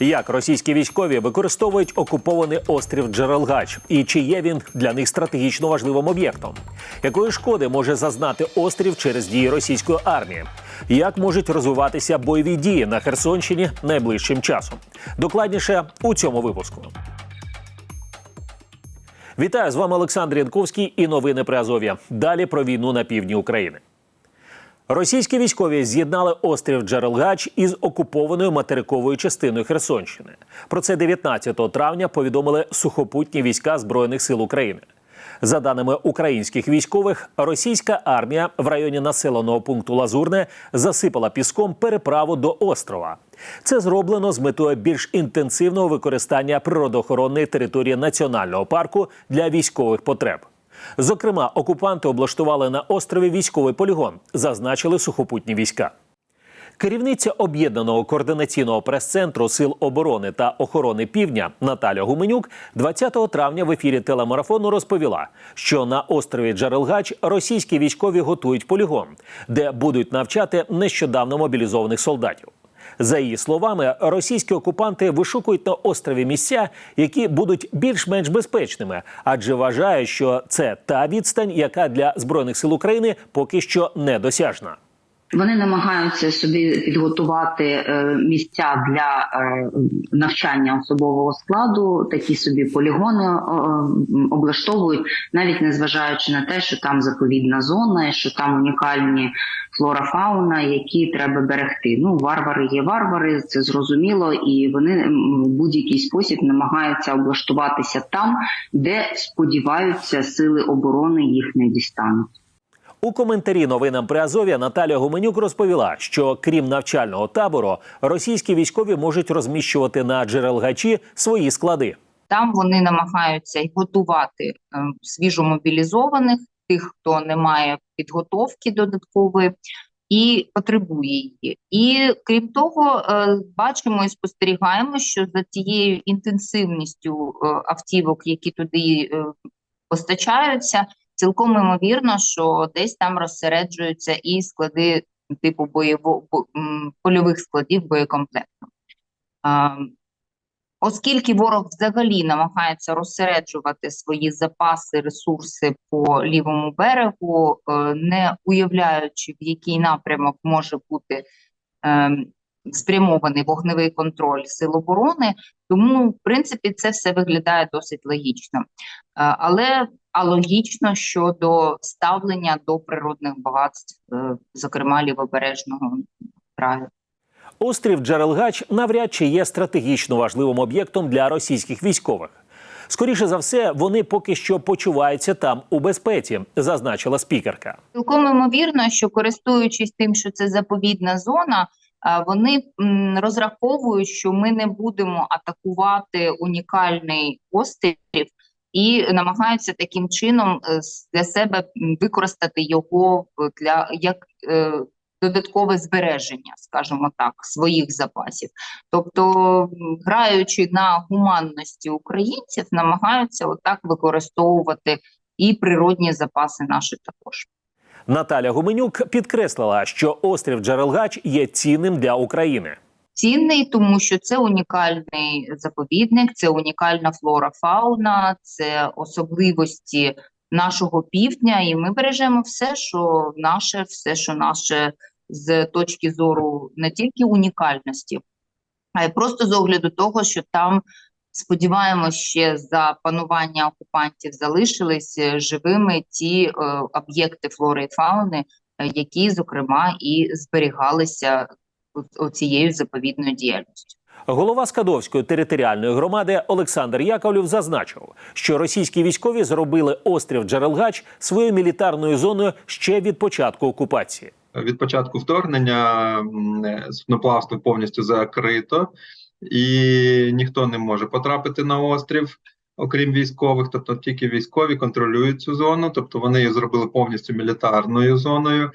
Як російські військові використовують окупований острів Джерелгач і чи є він для них стратегічно важливим об'єктом? Якої шкоди може зазнати острів через дії російської армії? Як можуть розвиватися бойові дії на Херсонщині найближчим часом? Докладніше у цьому випуску. Вітаю з вами Олександр Янковський і новини при Азов'я. Далі про війну на півдні України. Російські військові з'єднали острів Джерелгач із окупованою материковою частиною Херсонщини. Про це 19 травня повідомили сухопутні війська Збройних сил України. За даними українських військових, російська армія в районі населеного пункту Лазурне засипала піском переправу до острова. Це зроблено з метою більш інтенсивного використання природоохоронної території національного парку для військових потреб. Зокрема, окупанти облаштували на острові військовий полігон, зазначили сухопутні війська. Керівниця об'єднаного координаційного прес-центру Сил оборони та охорони Півдня Наталя Гуменюк 20 травня в ефірі телемарафону розповіла, що на острові Джерелгач російські військові готують полігон, де будуть навчати нещодавно мобілізованих солдатів. За її словами, російські окупанти вишукують на острові місця, які будуть більш-менш безпечними, адже вважають, що це та відстань, яка для збройних сил України поки що недосяжна. Вони намагаються собі підготувати е, місця для е, навчання особового складу, такі собі полігони е, облаштовують, навіть незважаючи на те, що там заповідна зона, що там унікальні флора фауна, які треба берегти. Ну, варвари є варвари, це зрозуміло, і вони в будь-який спосіб намагаються облаштуватися там, де сподіваються сили оборони їх не дістануть. У коментарі новинам при Азові Наталя Гуменюк розповіла, що крім навчального табору, російські військові можуть розміщувати на джерелгачі свої склади. Там вони намагаються й готувати е, свіжомобілізованих, тих, хто не має підготовки додаткової і потребує її. І крім того, е, бачимо і спостерігаємо, що за тією інтенсивністю е, автівок, які туди постачаються, цілком ймовірно, що десь там розсереджуються і склади типу бойово бо- польових складів боєкомплекту. Оскільки ворог взагалі намагається розсереджувати свої запаси, ресурси по лівому берегу, е, не уявляючи, в який напрямок може бути ем, спрямований вогневий контроль сил оборони, тому в принципі це все виглядає досить логічно. Е, Але алогічно щодо ставлення до природних багатств, е, зокрема лівобережного краю. Острів Джерелгач навряд чи є стратегічно важливим об'єктом для російських військових. Скоріше за все, вони поки що почуваються там у безпеці, зазначила спікерка. Цілком ймовірно, що користуючись тим, що це заповідна зона, вони розраховують, що ми не будемо атакувати унікальний острів і намагаються таким чином е, для себе використати його для як е, додаткове збереження, скажімо так, своїх запасів. Тобто, граючи на гуманності українців, намагаються отак використовувати і природні запаси наші також. Наталя Гуменюк підкреслила, що острів Джерелгач є цінним для України. Цінний, тому що це унікальний заповідник, це унікальна флора, фауна, це особливості нашого півдня, і ми бережемо все, що наше, все, що наше з точки зору не тільки унікальності, а й просто з огляду того, що там. Сподіваємось, ще за панування окупантів залишились е, живими ті е, об'єкти флори і фауни, е, які, зокрема, і зберігалися о- цією заповідною діяльністю. Голова Скадовської територіальної громади Олександр Яковлів зазначив, що російські військові зробили острів Джерелгач своєю мілітарною зоною ще від початку окупації. від початку вторгнення судноплавство повністю закрито, і ніхто не може потрапити на острів, окрім військових. Тобто тільки військові контролюють цю зону, тобто вони її зробили повністю мілітарною зоною.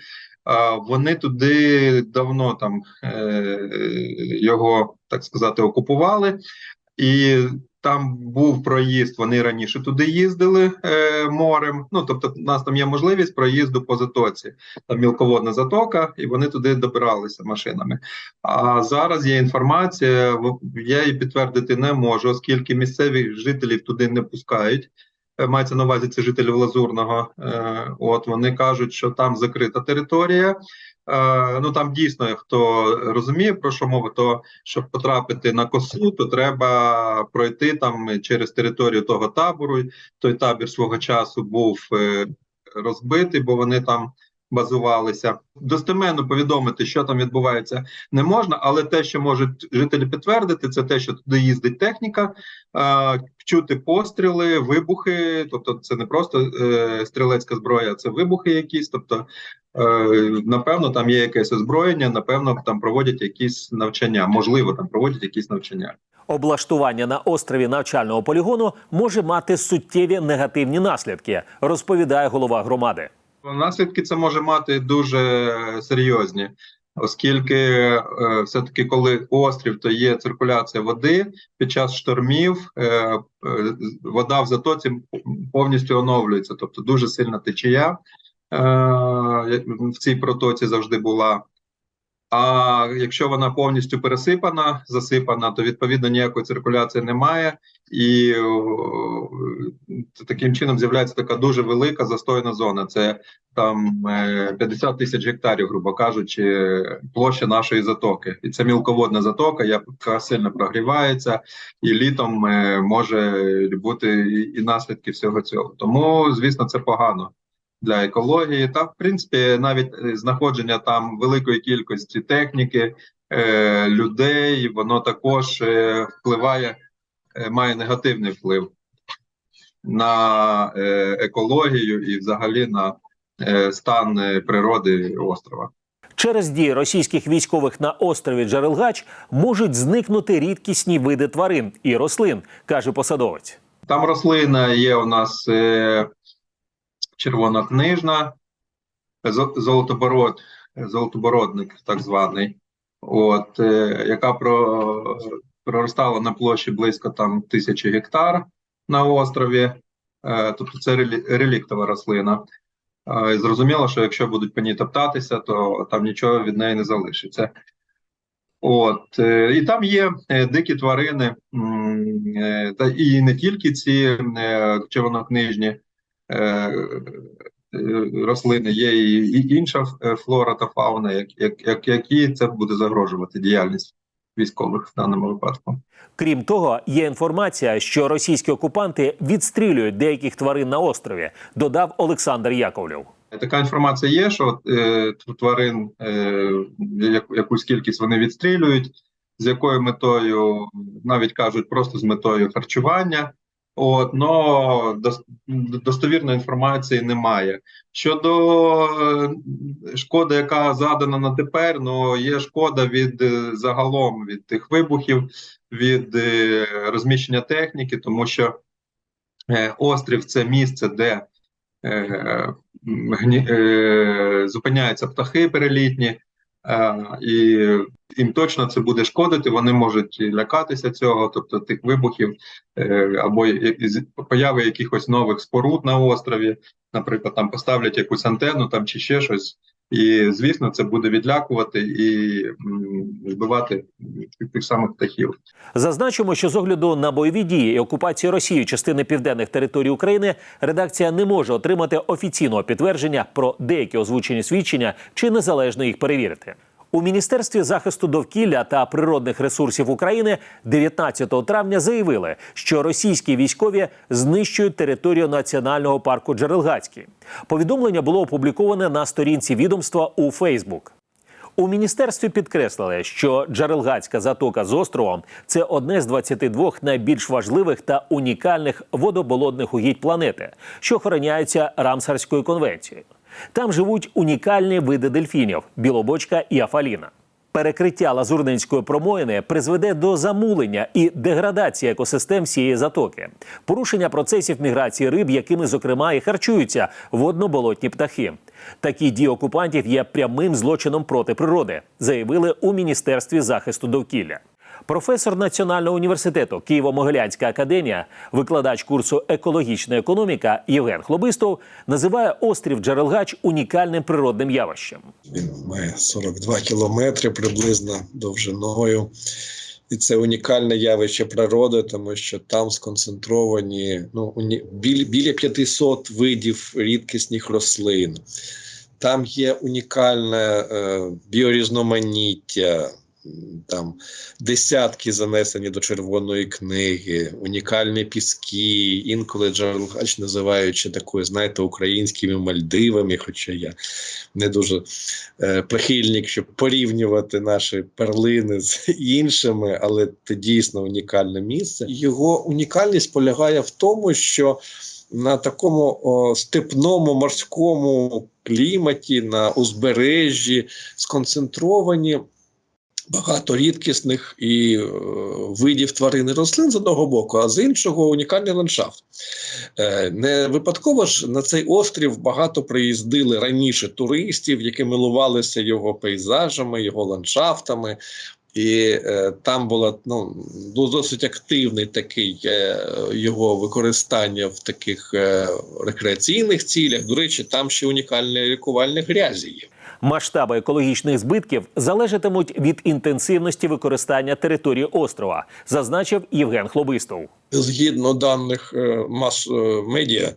Вони туди давно там е, його, так сказати, окупували. І Там був проїзд, вони раніше туди їздили е, морем. Ну тобто, у нас там є можливість проїзду по затоці. Там мілководна затока, і вони туди добиралися машинами. А зараз є інформація, я її підтвердити не можу, оскільки місцеві жителів туди не пускають. Е, Мається на увазі це жителів Лазурного. Е, От вони кажуть, що там закрита територія. Е, Ну там дійсно, хто розуміє про що мова, то щоб потрапити на косу, то треба пройти там через територію того табору. Той табір свого часу був розбитий, бо вони там базувалися. Достеменно повідомити, що там відбувається, не можна, але те, що можуть жителі підтвердити, це те, що туди їздить техніка, е, чути постріли, вибухи. Тобто, це не просто е, стрілецька зброя, це вибухи якісь. Тобто, е, напевно, там є якесь озброєння, напевно, там проводять якісь навчання. Можливо, там проводять якісь навчання. Облаштування на острові навчального полігону може мати суттєві негативні наслідки, розповідає голова громади. Наслідки це може мати дуже серйозні, оскільки е, все-таки, коли острів, то є циркуляція води під час штормів, е, е, вода в затоці повністю оновлюється, тобто дуже сильна течія в цій протоці завжди була. А якщо вона повністю пересипана, засипана, то відповідно ніякої циркуляції немає, і таким чином з'являється така дуже велика застойна зона. Це там е, 50 тисяч гектарів, грубо кажучи, площа нашої затоки. І це мілководна затока, яка сильно прогрівається, і літом е, може бути і наслідки всього цього. Тому, звісно, це погано для екології. Та, в принципі, навіть е, знаходження там великої кількості техніки, е, людей, воно також е, впливає, е, має негативний вплив на е, екологію і взагалі на е, стан е, природи острова. Через дії російських військових на острові Джерелгач можуть зникнути рідкісні види тварин і рослин, каже посадовець. Там рослина є у нас е, червонокнижна, золотобород, золотобородник, так званий, от, е, яка про, проростала на площі близько там тисячі гектар на острові. Е, тобто це реліктова рослина. Е, і зрозуміло, що якщо будуть по ній топтатися, то там нічого від неї не залишиться. От і там є дикі тварини, та і не тільки ці червонокнижні рослини, є і, інша е, флора та фауна, як, як, як, які це буде загрожувати діяльність військових в даному випадку. Крім того, є інформація, що російські окупанти відстрілюють деяких тварин на острові, додав Олександр Яковлєв. Така інформація є, що е, тварин е, як, якусь кількість вони відстрілюють, з якою метою, навіть кажуть, просто з метою харчування. От, но достовірної інформації немає. Щодо е, шкоди, яка задана на тепер, ну є шкода від е, загалом від тих вибухів, від е, розміщення техніки, тому що острів це місце, де гні- зупиняються птахи перелітні, і їм точно це буде шкодити. Вони можуть лякатися цього, тобто тих вибухів е, або появи якихось нових споруд на острові. Наприклад, там поставлять якусь антенну там чи ще щось. І звісно, це буде відлякувати і вбивати тих самих птахів. Зазначимо, що з огляду на бойові дії і окупацію Росії частини південних територій України редакція не може отримати офіційного підтвердження про деякі озвучені свідчення чи незалежно їх перевірити. У Міністерстві захисту довкілля та природних ресурсів України 19 травня заявили, що російські військові знищують територію національного парку Джерелгацький. Повідомлення було опубліковане на сторінці відомства у Фейсбук. У міністерстві підкреслили, що Джарелгацька затока з островом це одне з 22 найбільш важливих та унікальних водоболотних угідь планети, що охороняються Рамсарською конвенцією. Там живуть унікальні види дельфінів білобочка і афаліна. Перекриття лазурненської промоїни призведе до замулення і деградації екосистем всієї затоки, порушення процесів міграції риб, якими зокрема і харчуються водноболотні птахи. Такі дії окупантів є прямим злочином проти природи, заявили у міністерстві захисту довкілля. Професор Національного університету Києво-Могилянська академія, викладач курсу екологічна економіка Євген Хлобистов називає острів Джерелгач унікальним природним явищем. Він має 42 кілометри приблизно довжиною. І це унікальне явище природи, тому що там сконцентровані ну, біль... біля 500 видів рідкісних рослин. Там є унікальне е, біорізноманіття, там десятки занесені до Червоної книги, унікальні піски, інколи Джерелгач називаючи такою, знаєте, українськими Мальдивами, хоча я не дуже е, прихильник, щоб порівнювати наші перлини з іншими, але це дійсно унікальне місце. Його унікальність полягає в тому, що на такому о, степному морському кліматі, на узбережжі сконцентровані. Багато рідкісних і е, видів тварин і рослин з одного боку, а з іншого унікальний ландшафт. Е, не випадково ж на цей острів багато приїздили раніше туристів, які милувалися його пейзажами, його ландшафтами. І е, там було ну, досить активний такий е, його використання в таких е, рекреаційних цілях. До речі, там ще унікальні лікувальні грязі є. Масштаби екологічних збитків залежатимуть від інтенсивності використання території острова, зазначив Євген Хлобистов. згідно даних е, мас е, медіа,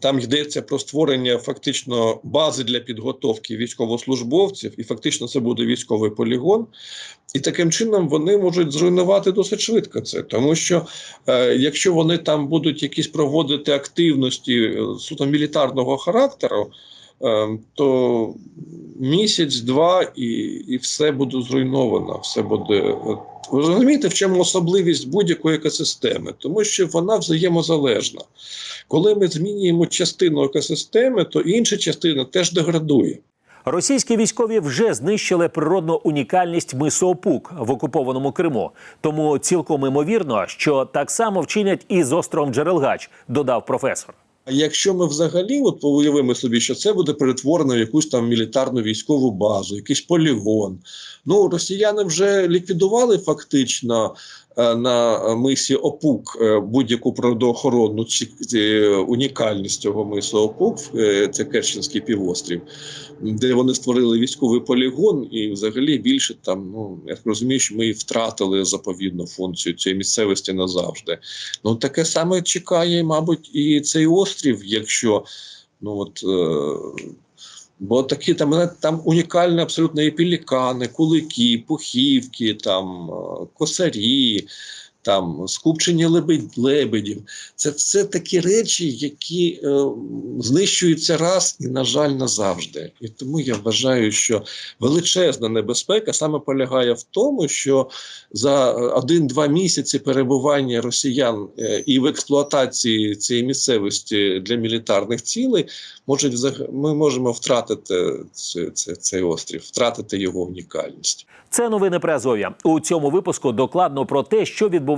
там йдеться про створення фактично бази для підготовки військовослужбовців, і фактично це буде військовий полігон. І таким чином вони можуть зруйнувати досить швидко це, тому що е, якщо вони там будуть якісь проводити активності е, суто мілітарного характеру, е, то місяць-два і, і все буде зруйновано. Все буде ви розумієте, в чому особливість будь-якої екосистеми? Тому що вона взаємозалежна. Коли ми змінюємо частину екосистеми, то інша частина теж деградує. Російські військові вже знищили природну унікальність мису Опук в окупованому Криму. Тому цілком імовірно, що так само вчинять і з островом Джерелгач, додав професор. Якщо ми взагалі от уявимо собі, що це буде перетворено в якусь там мілітарну військову базу, якийсь полігон. Ну росіяни вже ліквідували фактично е, на мисі Опук е, будь-яку природоохоронну унікальність цього мису Опук, е, це Керченський півострів, де вони створили військовий полігон, і взагалі більше там, ну я так розумію, що ми втратили заповідну функцію цієї місцевості назавжди. Ну таке саме чекає, мабуть, і цей острів, якщо ну от. Е, Бо такі там, там унікальні абсолютно і пелікани, кулики, пухівки, там е, косарі, там скупчення лебедь, лебедів. Це все такі речі, які е, знищуються раз і, на жаль, назавжди. І тому я вважаю, що величезна небезпека саме полягає в тому, що за один-два місяці перебування росіян е, і в експлуатації цієї місцевості для мілітарних цілей можуть ми можемо втратити цей, цей, цей острів, втратити його унікальність. Це новини при Азов'я. У цьому випуску докладно про те, що відбувається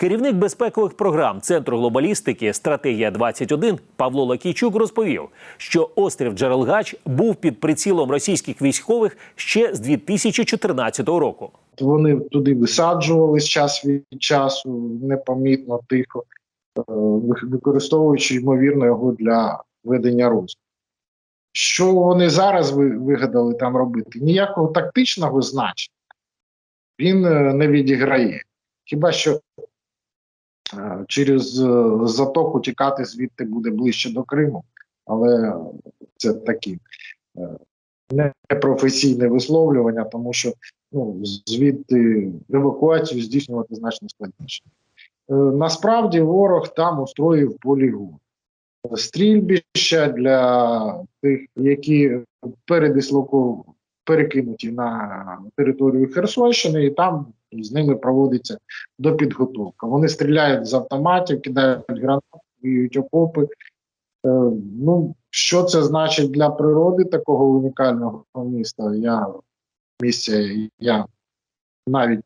Керівник безпекових програм Центру глобалістики Стратегія 21 Павло Лакійчук розповів, що острів Джерелгач був під прицілом російських військових ще з 2014 року. Вони туди висаджувались час від часу, непомітно, тихо, е, використовуючи ймовірно його для ведення розвитку. Що вони зараз вигадали там робити? Ніякого тактичного значення він е, не відіграє. Хіба що через е, затоку тікати звідти буде ближче до Криму, але це такі е, непрофесійне висловлювання, тому що ну, звідти евакуацію здійснювати значно складніше. Е, насправді ворог там устроїв полігон. Стрільбища для тих, які передислоку перекинуті на територію Херсонщини, і там з ними проводиться допідготовка. Вони стріляють з автоматів, кидають гранати, б'ють окопи, Е, ну, що це значить для природи такого унікального міста? Я місця я навіть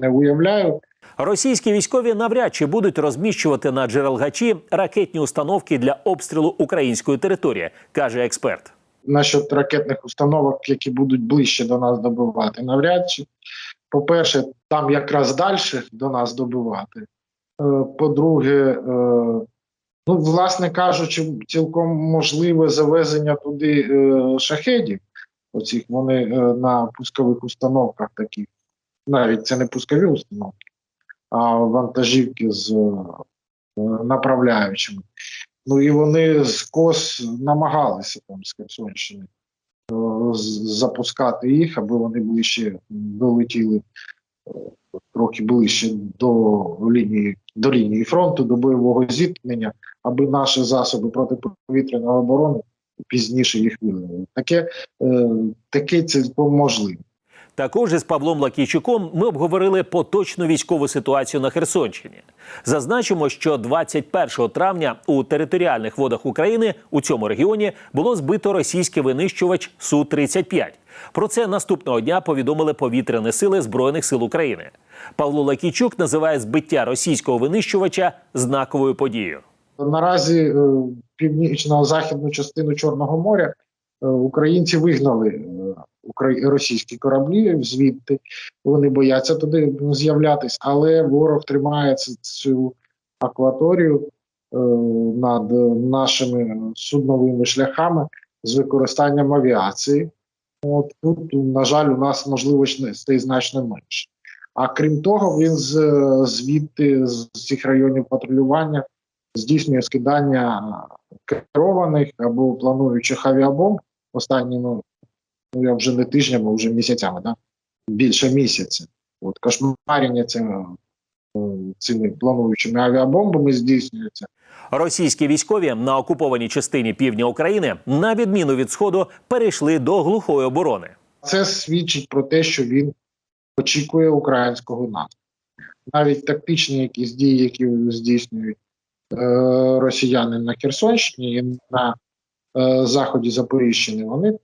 не уявляю. Російські військові навряд чи будуть розміщувати на Джерелгачі ракетні установки для обстрілу української території, каже експерт. насчет ракетних установок, які будуть ближче до нас добивати. Навряд чи, по-перше, там якраз далі до нас добивати. Е, По-друге, е, ну, власне кажучи, цілком можливе завезення туди е, шахедів. Оцих вони на пускових установках таких. Навіть це не пускові установки, а вантажівки з направляючими. Ну і вони з кос намагалися там з Херсонщини запускати їх, аби вони ближче долетіли е, трохи ближче до лінії до лінії фронту, до бойового зіткнення, аби наші засоби протиповітряної оборони пізніше їх вивели. Таке, е, таке це можливо. Також із Павлом Лакійчуком ми обговорили поточну військову ситуацію на Херсонщині. Зазначимо, що 21 травня у територіальних водах України у цьому регіоні було збито російський винищувач су 35 Про це наступного дня повідомили повітряні сили збройних сил України. Павло Лакійчук називає збиття російського винищувача знаковою подією. Наразі е, північно-західну частину Чорного моря е, українці вигнали е, російські кораблі звідти. Вони бояться туди з'являтись, але ворог тримає цю акваторію е, над нашими судновими шляхами з використанням авіації. От тут, на жаль, у нас можливостей значно менше. А крім того, він з звідти з цих районів патрулювання здійснює скидання керованих або плануючих авіабомб останніми, ну я вже не тижнями, а вже місяцями, да? більше місяця. От кошмарення цими, е, цими плануючими авіабомбами здійснюється. Російські військові на окупованій частині півдня України, на відміну від сходу, перейшли до глухої оборони. Це свідчить про те, що він очікує українського наступу. Навіть тактичні якісь дії, які здійснюють е, росіяни на Херсонщині і на е, заході Запоріжжя, вони е,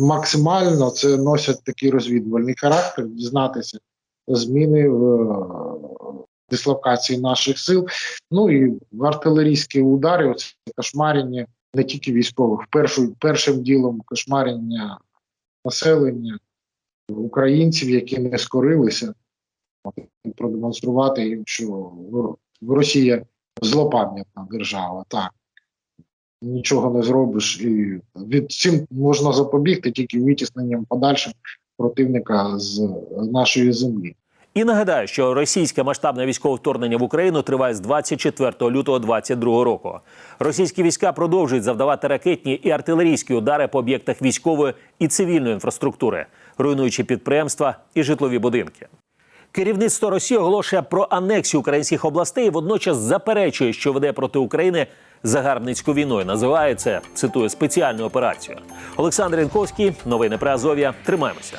максимально це носять такий розвідувальний характер, дізнатися зміни в е, дислокації наших сил. Ну і в артилерійські удари, оце кошмарення не тільки військових, першу, першим ділом кошмарення населення українців, які не скорилися, продемонструвати їм, що в Росія злопам'ятна держава. Так. Нічого не зробиш, і від цим можна запобігти тільки витісненням подальшим противника з нашої землі. І нагадаю, що російське масштабне військове вторгнення в Україну триває з 24 лютого 2022 року. Російські війська продовжують завдавати ракетні і артилерійські удари по об'єктах військової і цивільної інфраструктури, руйнуючи підприємства і житлові будинки. Керівництво Росії оголошує про анексію українських областей водночас заперечує, що веде проти України загарбницьку війну. І Називає це цитую спеціальну операцію. Олександр Янковський, новини про Азов'я. Тримаємося.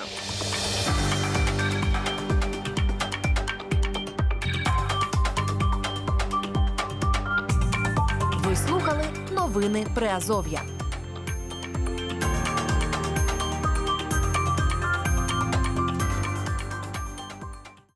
Ви слухали новини Приазов'я.